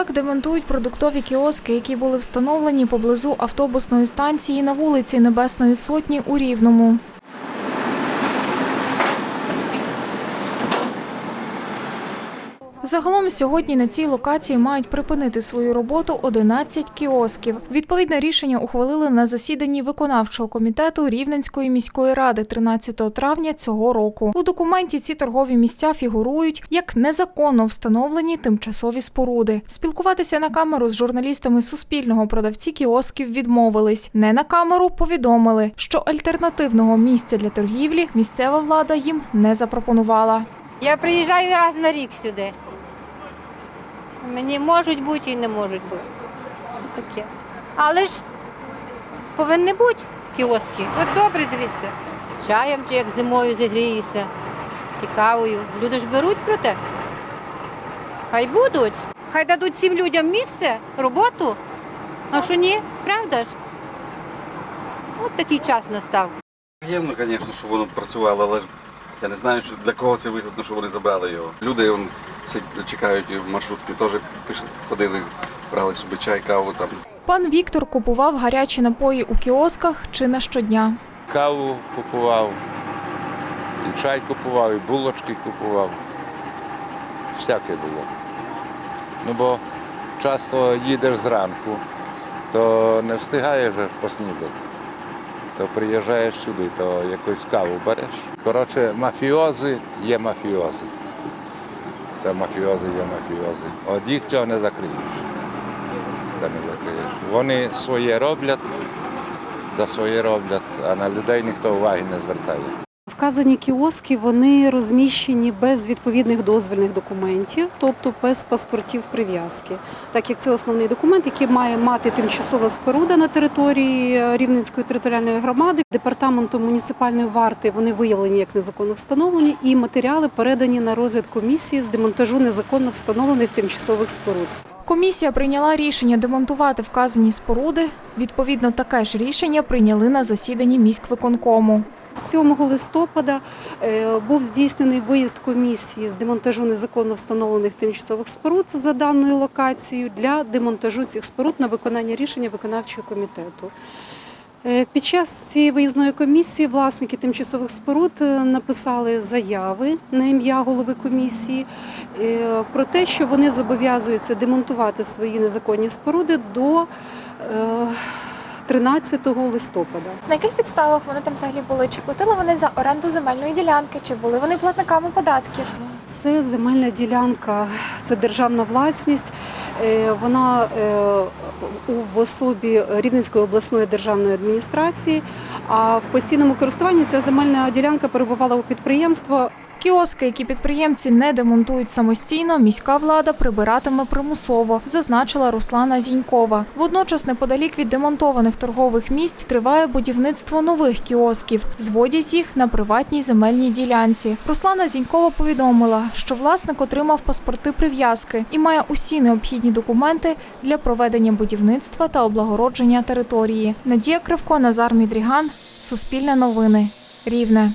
Так демонтують продуктові кіоски, які були встановлені поблизу автобусної станції на вулиці Небесної Сотні у Рівному. Загалом сьогодні на цій локації мають припинити свою роботу 11 кіосків. Відповідне рішення ухвалили на засіданні виконавчого комітету Рівненської міської ради 13 травня цього року. У документі ці торгові місця фігурують як незаконно встановлені тимчасові споруди. Спілкуватися на камеру з журналістами Суспільного продавці кіосків відмовились. Не на камеру повідомили, що альтернативного місця для торгівлі місцева влада їм не запропонувала. Я приїжджаю раз на рік сюди. Мені можуть бути і не можуть бути. Таке. Але ж повинні бути кіоски. От добре, дивіться. Чаєм чи як зимою зігрієшся, чи. Люди ж беруть про те. Хай будуть. Хай дадуть цим людям місце, роботу. А що ні, правда ж? От такий час настав. Приємно, звісно, що воно працювало, але ж я не знаю, що для кого це вигідно, що вони забрали його. Люди вон, сидять, чекають в маршрутки, теж ходили, брали собі чай, каву там. Пан Віктор купував гарячі напої у кіосках чи не щодня. Каву купував, і чай купував, і булочки купував. Всяке було. Ну бо часто їдеш зранку, то не встигаєш поснідати. То приїжджаєш сюди, то якусь каву береш. Коротше, мафіози є мафіози. Та мафіози є мафіози. От їх цього не закриєш. Та не закриєш. Вони своє роблять, та своє роблять, а на людей ніхто уваги не звертає. Вказані кіоски вони розміщені без відповідних дозвільних документів, тобто без паспортів прив'язки, так як це основний документ, який має мати тимчасова споруда на території Рівненської територіальної громади. Департаментом муніципальної варти вони виявлені як незаконно встановлені, і матеріали передані на розгляд комісії з демонтажу незаконно встановлених тимчасових споруд. Комісія прийняла рішення демонтувати вказані споруди. Відповідно, таке ж рішення прийняли на засіданні міськвиконкому. 7 листопада е, був здійснений виїзд комісії з демонтажу незаконно встановлених тимчасових споруд за даною локацією для демонтажу цих споруд на виконання рішення виконавчого комітету. Е, Під час цієї виїзної комісії власники тимчасових споруд е, написали заяви на ім'я голови комісії про те, що вони зобов'язуються демонтувати свої незаконні споруди до 13 листопада. На яких підставах вони там взагалі були? Чи платили вони за оренду земельної ділянки? Чи були вони платниками податків? Це земельна ділянка, це державна власність. Е, Вона е, в особі Рівненської обласної державної адміністрації. А в постійному користуванні ця земельна ділянка перебувала у підприємства Кіоски, які підприємці не демонтують самостійно, міська влада прибиратиме примусово, зазначила Руслана Зінькова. Водночас, неподалік від демонтованих торгових місць, триває будівництво нових кіосків. Зводять їх на приватній земельній ділянці. Руслана Зінькова повідомила, що власник отримав паспорти прив'язки і має усі необхідні документи для проведення будівництва та облагородження території. Надія Кривко, Назар Мідріган, Суспільне новини, Рівне.